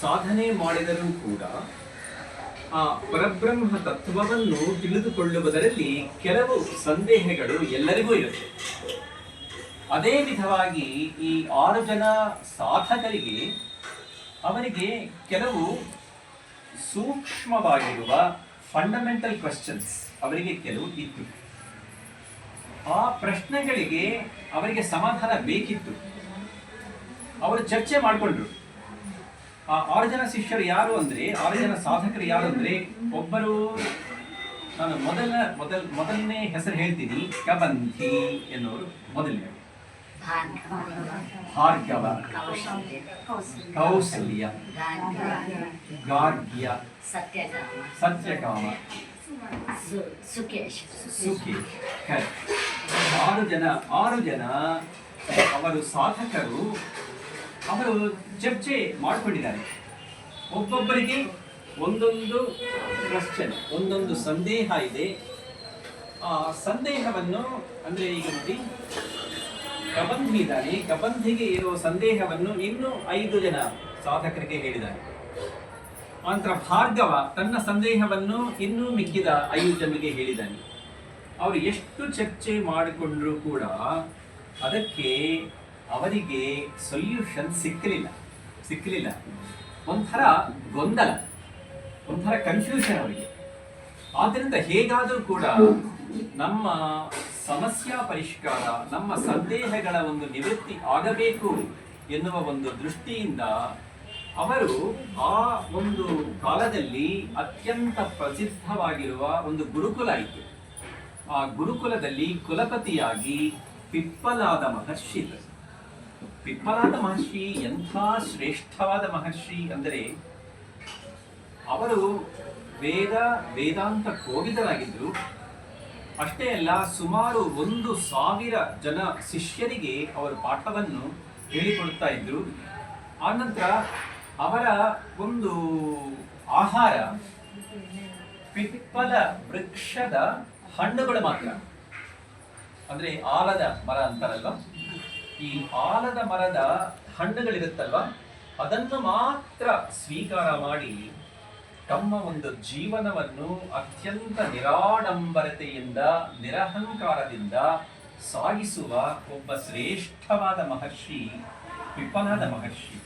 ಸಾಧನೆ ಮಾಡಿದರೂ ಕೂಡ ಆ ಪರಬ್ರಹ್ಮ ತತ್ವವನ್ನು ತಿಳಿದುಕೊಳ್ಳುವುದರಲ್ಲಿ ಕೆಲವು ಸಂದೇಹಗಳು ಎಲ್ಲರಿಗೂ ಇರುತ್ತೆ. ಅದೇ ವಿಧವಾಗಿ ಈ ಆರು ಜನ ಸಾಧಕರಿಗೆ ಅವರಿಗೆ ಕೆಲವು ಸೂಕ್ಷ್ಮವಾಗಿರುವ ಫಂಡಮೆಂಟಲ್ ಕ್ವಶನ್ಸ್ ಅವರಿಗೆ ಕೆಲವು ಇತ್ತು. ಆ ಪ್ರಶ್ನೆಗಳಿಗೆ ಅವರಿಗೆ ಸಮಾಧಾನ ಬೇಕಿತ್ತು. ಅವರು ಚರ್ಚೆ ಮಾಡಿಕೊಂಡ್ರು. ಆ ಆರು ಜನ ಶಿಷ್ಯರು ಯಾರು ಅಂದ್ರೆ ಆರು ಜನ ಸಾಧಕರು ಯಾರು ಅಂದ್ರೆ ಒಬ್ಬರು ನಾನು ಮೊದಲ ಮೊದಲ ಮೊದಲನೇ ಹೆಸರು ಹೇಳ್ತೀನಿ ಕಬಂಧಿ ಎನ್ನುವರು ಮೊದಲನೇ. ಭಾರ್ಗವ. ಕೌಸಲ್ಯ. ಗಾರ್ಗ್ಯ. ಸತ್ಯಕಾಮ ಸು- ಸುಕೇಶ್. ಸುಖಿ correct. ಆರು ಜನ ಆರು ಜನ ಅವರು ಸಾಧಕರು ಅವರು ಚರ್ಚೆ ಮಾಡಿಕೊಂಡಿದ್ದಾರೆ. ಒಬ್ಬೊಬ್ಬರಿಗೆ ಒಂದೊಂದು ಕ್ವಶನ್ ಒಂದೊಂದು ಸಂದೇಹ ಇದೆ. ಆ ಸಂದೇಹವನ್ನು, ಅಂದರೆ ಈಗ ನೋಡಿ ಕಬಂಧಿ ಇದ್ದಾನೆ. ಕಬಂಧಿಗೆ ಇರುವ ಸಂದೇಹವನ್ನು ಇನ್ನೂ ಐದು ಜನ ಸಾಧಕರಿಗೆ ಹೇಳಿದ್ದಾರೆ. ನಂತರ ಭಾರ್ಗವ ತನ್ನ ಸಂದೇಹವನ್ನು ಇನ್ನೂ ಮಿಕ್ಕಿದ ಐದು ಜನರಿಗೆ ಹೇಳಿದ್ದಾನೆ. ಅವರು ಎಷ್ಟು ಚರ್ಚೆ ಮಾಡಿಕೊಂಡರೂ ಕೂಡ ಅದಕ್ಕೆ ಅವರಿಗೆ ಸೊಲ್ಯೂಷನ್ ಸಿಕ್ಕಲಿಲ್ಲ ಸಿಕ್ಕಲಿಲ್ಲ ಒಂಥರ ಗೊಂದಲ. ಒಂಥರ ಕನ್ಫ್ಯೂಷನ್ ಅವರಿಗೆ. ಆದ್ದರಿಂದ ಹೇಗಾದರೂ ಕೂಡ ನಮ್ಮ ಸಮಸ್ಯಾ ಪರಿಷ್ಕಾರ, ನಮ್ಮ ಸಂದೇಹಗಳ ಒಂದು ನಿವೃತ್ತಿ ಆಗಬೇಕು ಎನ್ನುವ ಒಂದು ದೃಷ್ಟಿಯಿಂದ ಅವರು ಆ ಒಂದು ಕಾಲದಲ್ಲಿ ಅತ್ಯಂತ ಪ್ರಸಿದ್ಧವಾಗಿರುವ ಒಂದು ಗುರುಕುಲ ಇತ್ತು. ಆ ಗುರುಕುಲದಲ್ಲಿ ಕುಲಪತಿಯಾಗಿ ಪಿಪ್ಪಲಾದ ಮಹರ್ಷಿ ಇದ್ದರು. ಪಿಪ್ಪಲಾದ ಮಹರ್ಷಿ, ಎಂಥ ಶ್ರೇಷ್ಠವಾದ ಮಹರ್ಷಿ ಅಂದರೆ, ಅವರು ವೇದ, ವೇದಾಂತ ಕೋವಿದರಾಗಿದ್ದರು ಅಷ್ಟೇ ಅಲ್ಲ, ಸುಮಾರು ಒಂದು ಸಾವಿರ ಜನ ಶಿಷ್ಯರಿಗೆ ಅವರು ಪಾಠವನ್ನು ಹೇಳಿಕೊಡ್ತಾ ಇದ್ರು ಆನಂತರ ಅವರ ಒಂದು ಆಹಾರ, ಪಿಪ್ಪಲ ವೃಕ್ಷದ ಹಣ್ಣುಗಳು ಮಾತ್ರ. ಅಂದ್ರೆ ಆಲದ ಮರ ಅಂತಾರಲ್ವ? ಈ ಆಲದ ಮರದ ಹಣ್ಣುಗಳಿರುತ್ತಲ್ವ? ಅದನ್ನು ಮಾತ್ರ ಸ್ವೀಕಾರ ಮಾಡಿ ತಮ್ಮ ಒಂದು ಜೀವನವನ್ನು ಅತ್ಯಂತ ನಿರಾಡಂಬರತೆಯಿಂದ, ನಿರಹಂಕಾರದಿಂದ ಸಾಗಿಸುವ ಒಬ್ಬ ಶ್ರೇಷ್ಠವಾದ ಮಹರ್ಷಿ ವಿಫಲದ ಮಹರ್ಷಿ.